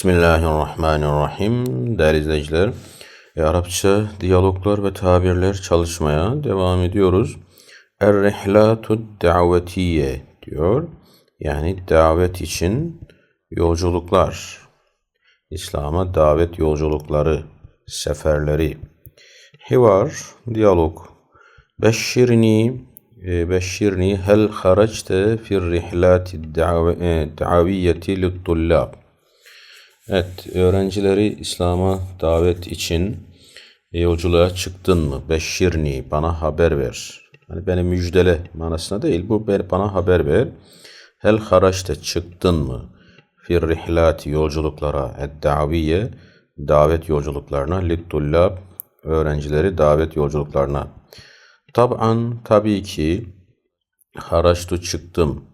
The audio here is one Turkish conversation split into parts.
Bismillahirrahmanirrahim. Değerli izleyiciler, e, Arapça diyaloglar ve tabirler çalışmaya devam ediyoruz. Er-rihlatu davetiye diyor. Yani davet için yolculuklar. İslam'a davet yolculukları, seferleri. Hivar, diyalog. Beşşirni, e, beşşirni hel haracte fir rihlati e, daviyeti littullab. Evet, öğrencileri İslam'a davet için yolculuğa çıktın mı? Beşşirni, bana haber ver. Hani beni müjdele manasına değil, bu bana haber ver. Hel haraçte çıktın mı? Fir rihlati yolculuklara, eddaviye, davet yolculuklarına, littullab, öğrencileri davet yolculuklarına. Tab'an, tabii ki, haraçtu çıktım.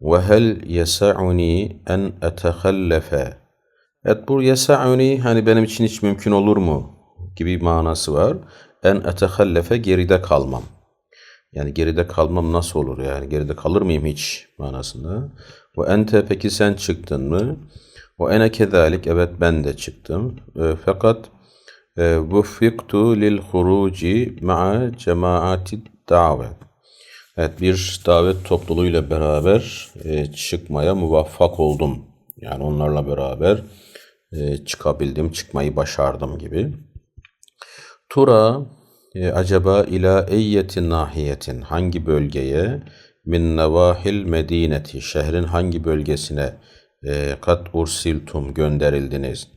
Ve hel yesa'uni en etehallefe Evet bu yesa'uni hani benim için hiç mümkün olur mu gibi manası var. En etehallefe geride kalmam. Yani geride kalmam nasıl olur yani geride kalır mıyım hiç manasında. Ve ente peki sen çıktın mı? Ve ene kezalik evet ben de çıktım. E, fakat e, vuffiktu lil huruci ma'a cemaati davet. Evet bir davet topluluğuyla beraber e, çıkmaya muvaffak oldum. Yani onlarla beraber e, çıkabildim, çıkmayı başardım gibi. Tura e, acaba ila eyyetin nahiyetin hangi bölgeye min nevahil medineti şehrin hangi bölgesine e, kat ursiltum gönderildiniz.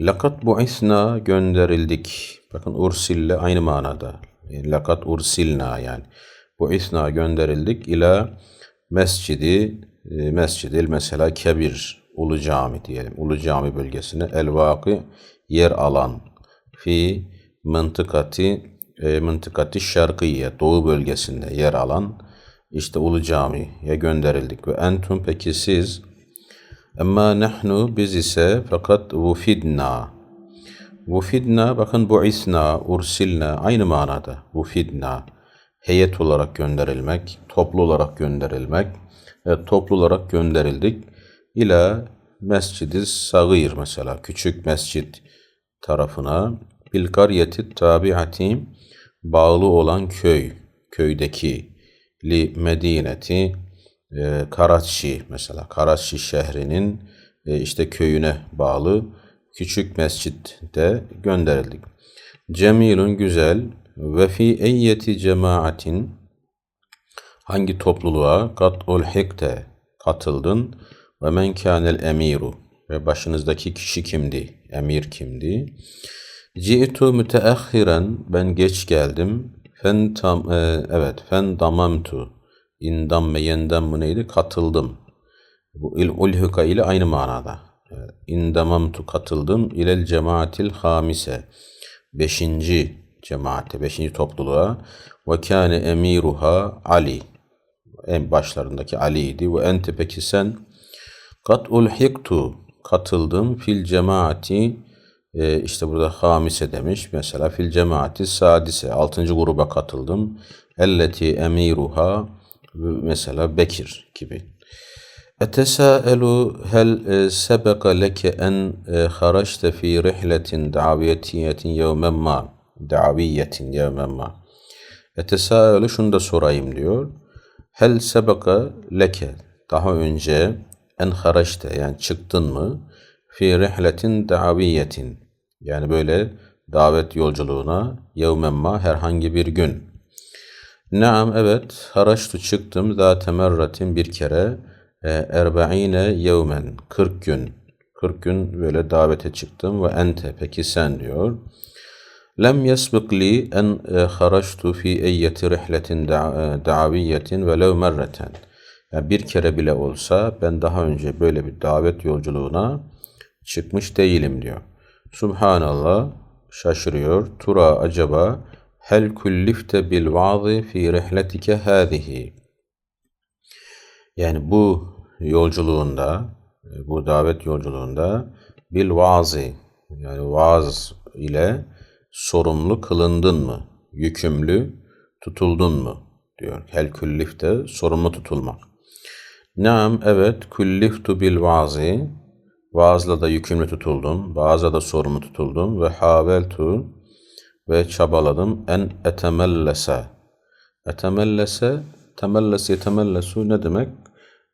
Lakat buisna gönderildik. Bakın ursille aynı manada. E, lakat ursilna yani. Buisna gönderildik ila mescidi e, mescidil mesela kebir Ulu Cami diyelim. Ulu Cami bölgesine el yer alan fi mıntıkati e, mıntıkati şarkıye doğu bölgesinde yer alan işte Ulu Cami'ye gönderildik. Ve entum peki siz? Ama nahnu biz ise fakat vufidna. Vufidna bakın bu isna ursilna aynı manada vufidna. Heyet olarak gönderilmek toplu olarak gönderilmek e, toplu olarak gönderildik ila mescidi sagir mesela küçük mescit tarafına bil tabiati bağlı olan köy köydeki li medineti e, Karachi mesela Karachi şehrinin e, işte köyüne bağlı küçük mescitte gönderildik. Cemilun güzel ve fi eyyeti cemaatin hangi topluluğa kat ulhikte katıldın ve men kânel emiru ve başınızdaki kişi kimdi? Emir kimdi? Ci'tu müteahhiren ben geç geldim. Fen tam e, evet fen damamtu indam ve yendam mı neydi? Katıldım. Bu il ulhuka ile aynı manada. İndamamtu katıldım ilel cemaatil hamise. Beşinci cemaate, beşinci topluluğa. Ve kâne emiruha Ali. En başlarındaki Ali'ydi. Ve ente peki sen Kat ulhiktu katıldım fil cemaati e, işte burada hamise demiş. Mesela fil cemaati sadise altıncı gruba katıldım. Elleti emiruha mesela Bekir gibi. Etesaelu hel e, sebeka leke en e, haraçte fi rihletin daviyetiyetin yevmen ma daviyetin yevmen ma Etesaelu şunu da sorayım diyor. Hel sebeka leke daha önce en haraçte yani çıktın mı fi rihletin daviyetin yani böyle davet yolculuğuna yevmemma herhangi bir gün. Naam evet haraçtu çıktım zate merratin bir kere e, erbe'ine yevmen 40 gün 40 gün böyle davete çıktım ve ente peki sen diyor. Lem yesbik li en e, haraçtu fi eyyeti rihletin daviyetin velev merreten. Yani bir kere bile olsa ben daha önce böyle bir davet yolculuğuna çıkmış değilim diyor. Subhanallah şaşırıyor. Tura acaba hel kullifte bil vaazı fi rihletike hâzihi. Yani bu yolculuğunda, bu davet yolculuğunda bil vaazı yani vaaz ile sorumlu kılındın mı? Yükümlü tutuldun mu? diyor. Hel kullifte sorumlu tutulmak. Naam evet külliftu bil vazi Bazıla da yükümlü tutuldum, bazıla da sorumlu tutuldum ve haveltu ve çabaladım en etemellese. Etemellese, temelles yetemellesu ne demek?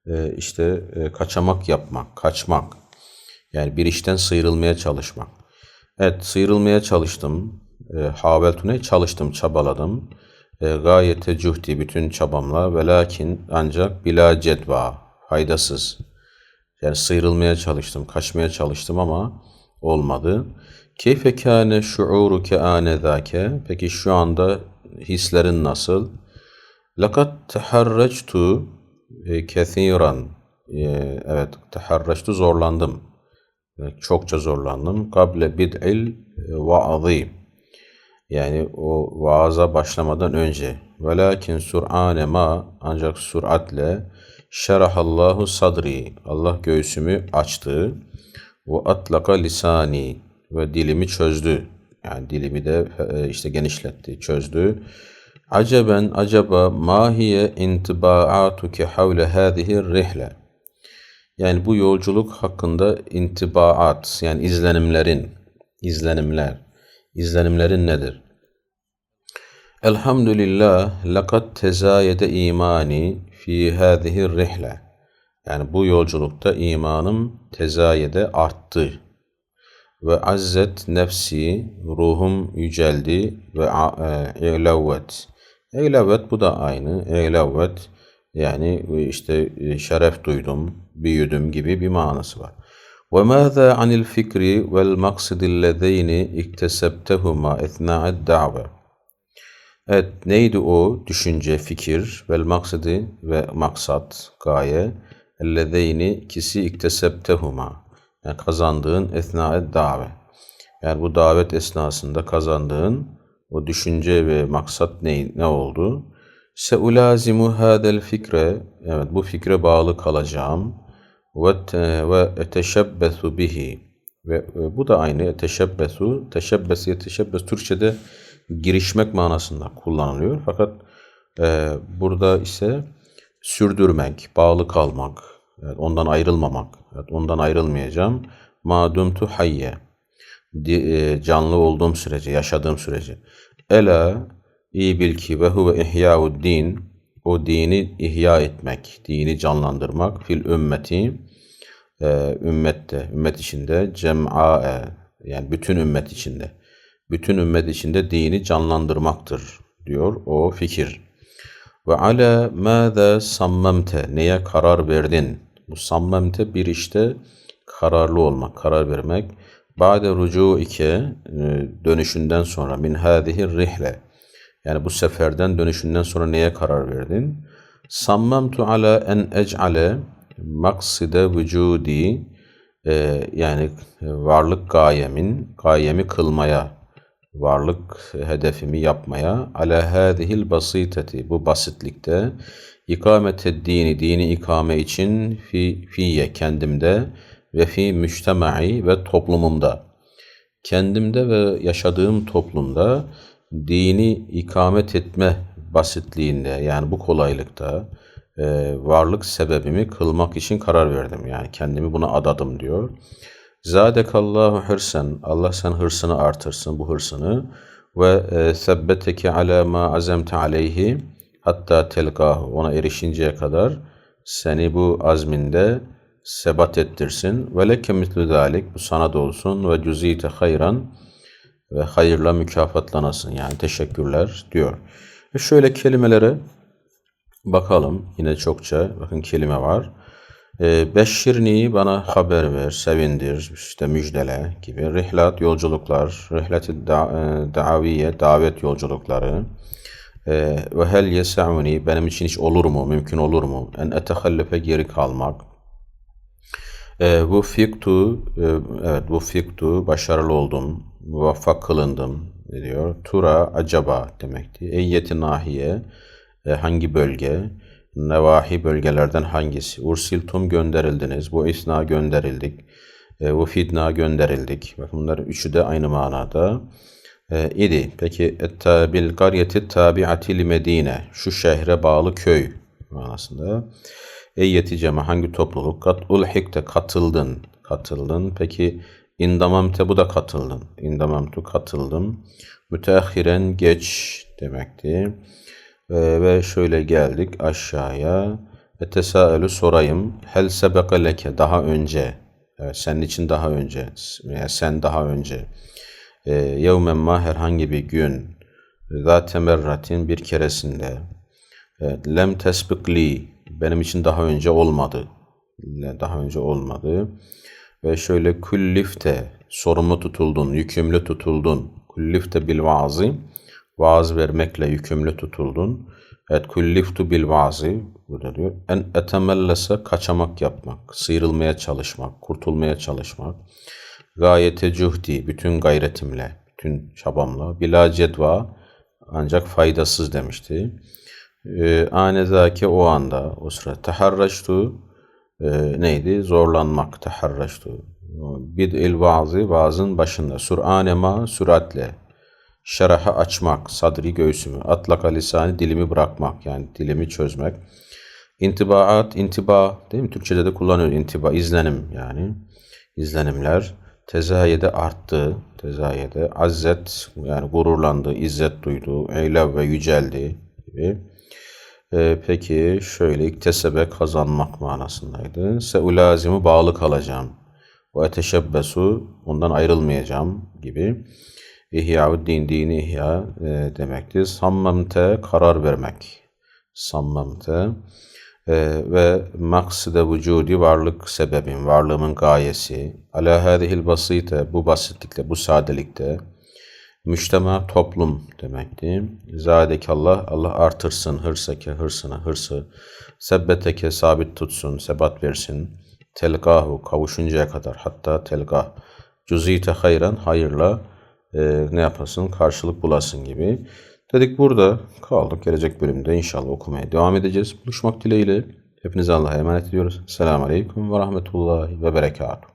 Ee, işte e, kaçamak yapmak, kaçmak. Yani bir işten sıyrılmaya çalışmak. Evet, sıyrılmaya çalıştım. E, haveltu ne? Çalıştım, çabaladım. E, gayete cuhdi bütün çabamla ve lakin ancak bila cedva, faydasız. Yani sıyrılmaya çalıştım, kaçmaya çalıştım ama olmadı. Keyfe kâne şuuruke ânezâke. Peki şu anda hislerin nasıl? Lakat teharrectu e, kethiran. E, Evet, teharrectu zorlandım. E, Çokça zorlandım. Kable bid'il vaazî. Yani o vaaza başlamadan önce. Velakin sur'ane ma ancak süratle şerahallahu sadri. Allah göğsümü açtı. Ve atlaka lisani ve dilimi çözdü. Yani dilimi de e, işte genişletti, çözdü. Aceben acaba mahiye intibaatuke havle hâzihi rihle. Yani bu yolculuk hakkında intibaat yani izlenimlerin, izlenimler, izlenimlerin nedir? Elhamdülillah lekad tezayede imani fi hâzihi rihle. Yani bu yolculukta imanım tezayede arttı. Ve azzet nefsi, ruhum yüceldi ve e'levvet. E'levvet bu da aynı. E'levvet yani işte şeref duydum, büyüdüm gibi bir manası var. وماذا عن الفكر والمقصد اللذين اكتسبتهما اثناء الدعوة Evet neydi o düşünce, fikir vel maksidi ve maksat, gaye ellezeyni ikisi iktesebtehuma yani kazandığın esnae dave. Yani bu davet esnasında kazandığın o düşünce ve maksat ne, ne oldu? Seulazimu hadel fikre evet bu fikre bağlı kalacağım ve te- ve eteşebbesu bihi ve e, bu da aynı eteşebbesu teşebbes yeteşebbes Türkçe'de girişmek manasında kullanılıyor fakat e, burada ise sürdürmek, bağlı kalmak, evet, ondan ayrılmamak, evet, ondan ayrılmayacağım. Madumtu hayye, e, canlı olduğum sürece, yaşadığım sürece. Ela, iyi bil ki ve huve ihya'ud din, o dini ihya etmek, dini canlandırmak fil ümmeti, e, ümmette, ümmet içinde cem'a'e, yani bütün ümmet içinde, bütün ümmet içinde dini canlandırmaktır diyor o fikir. Ve ala mâze sammemte, neye karar verdin? Bu sammemte bir işte kararlı olmak, karar vermek. Ba'de rucu ike dönüşünden sonra min hâzihi rihle. Yani bu seferden dönüşünden sonra neye karar verdin? Sammemtu ala en ec'ale makside vücudi e, yani varlık gayemin, gayemi kılmaya, varlık hedefimi yapmaya ala hadihil basiteti bu basitlikte ikamete dini dini ikame için fi fiye kendimde ve fi müçtemai ve toplumumda kendimde ve yaşadığım toplumda dini ikamet etme basitliğinde yani bu kolaylıkta e, varlık sebebimi kılmak için karar verdim. Yani kendimi buna adadım diyor. Zadekallahu hırsen. Allah sen hırsını artırsın bu hırsını. Ve e, sebbeteke ala ma azemte aleyhi hatta telkahu. Ona erişinceye kadar seni bu azminde sebat ettirsin. Ve leke mitlü zalik. Bu sana da olsun. Ve cüzite hayran. Ve hayırla mükafatlanasın. Yani teşekkürler diyor. E şöyle kelimelere bakalım. Yine çokça bakın kelime var. E, beşşirni bana haber ver, sevindir, işte müjdele gibi. Rihlat yolculuklar, rihlet-i da, e, daviye, davet yolculukları. E, ve hel yesa'uni benim için hiç olur mu, mümkün olur mu? En etehallefe geri kalmak. E, bu fiktu, e, evet bu fiktu, başarılı oldum, muvaffak kılındım diyor. Tura, acaba demekti. Eyyeti nahiye, e, hangi bölge? Nevahi bölgelerden hangisi? Ursiltum gönderildiniz. Bu isna gönderildik. E, bu fidna gönderildik. Bakın bunlar üçü de aynı manada e, idi. Peki bil qaryeti tabi'ati li Medine. Şu şehre bağlı köy manasında. Eyyeti cema hangi topluluk? Kat ulhikte katıldın. katıldın. Peki indamamte bu da katıldın. İndamamtu katıldım. Müteahhiren geç demekti. Ve, ve şöyle geldik aşağıya. Ve tesaelü sorayım. Hel sebeke leke daha önce. Evet, senin için daha önce. Veya sen daha önce. E, yevmen herhangi bir gün. Zate merratin bir keresinde. Evet, lem tesbikli benim için daha önce olmadı. Daha önce olmadı. Ve şöyle küllifte sorumlu tutuldun, yükümlü tutuldun. Küllifte bil vaazı vaaz vermekle yükümlü tutuldun. Evet külliftu bil vaazı burada diyor. En etemellese kaçamak yapmak, sıyrılmaya çalışmak, kurtulmaya çalışmak. Gayete cuhdi bütün gayretimle, bütün çabamla. Bila cedva ancak faydasız demişti. Ee, anezaki o anda o sıra teharraştu e, neydi? Zorlanmak, teharraştu. Bid'il vaazı vaazın başında. Sur'anema süratle. Şeraha açmak, sadri göğsümü. Atlaka lisanı dilimi bırakmak yani dilimi çözmek. İntibaat, intiba değil mi? Türkçe'de de kullanıyor intiba, izlenim yani. izlenimler. Tezayede arttı, tezayede. Azzet yani gururlandı, izzet duydu, eylev ve yüceldi gibi. Ee, peki şöyle iktesebe kazanmak manasındaydı. Seulazimu bağlı kalacağım. Ve eteşebbesu ondan ayrılmayacağım gibi. İhya din dini ihya e, demektir. Sammamte karar vermek. Sammamte e, ve makside vücudi varlık sebebim, varlığımın gayesi. Ala hadihil basite bu basitlikte, bu sadelikte Müştema toplum demekti. Zadekallah Allah artırsın hırsake hırsını hırsı. Sebbeteke sabit tutsun sebat versin. Telgahu kavuşuncaya kadar hatta telgah. Cüzite hayran hayırla e, ne yapasın karşılık bulasın gibi. Dedik burada kaldık. Gelecek bölümde inşallah okumaya devam edeceğiz. Buluşmak dileğiyle. Hepinize Allah'a emanet ediyoruz. Selamun Aleyküm ve Rahmetullahi ve Berekatuhu.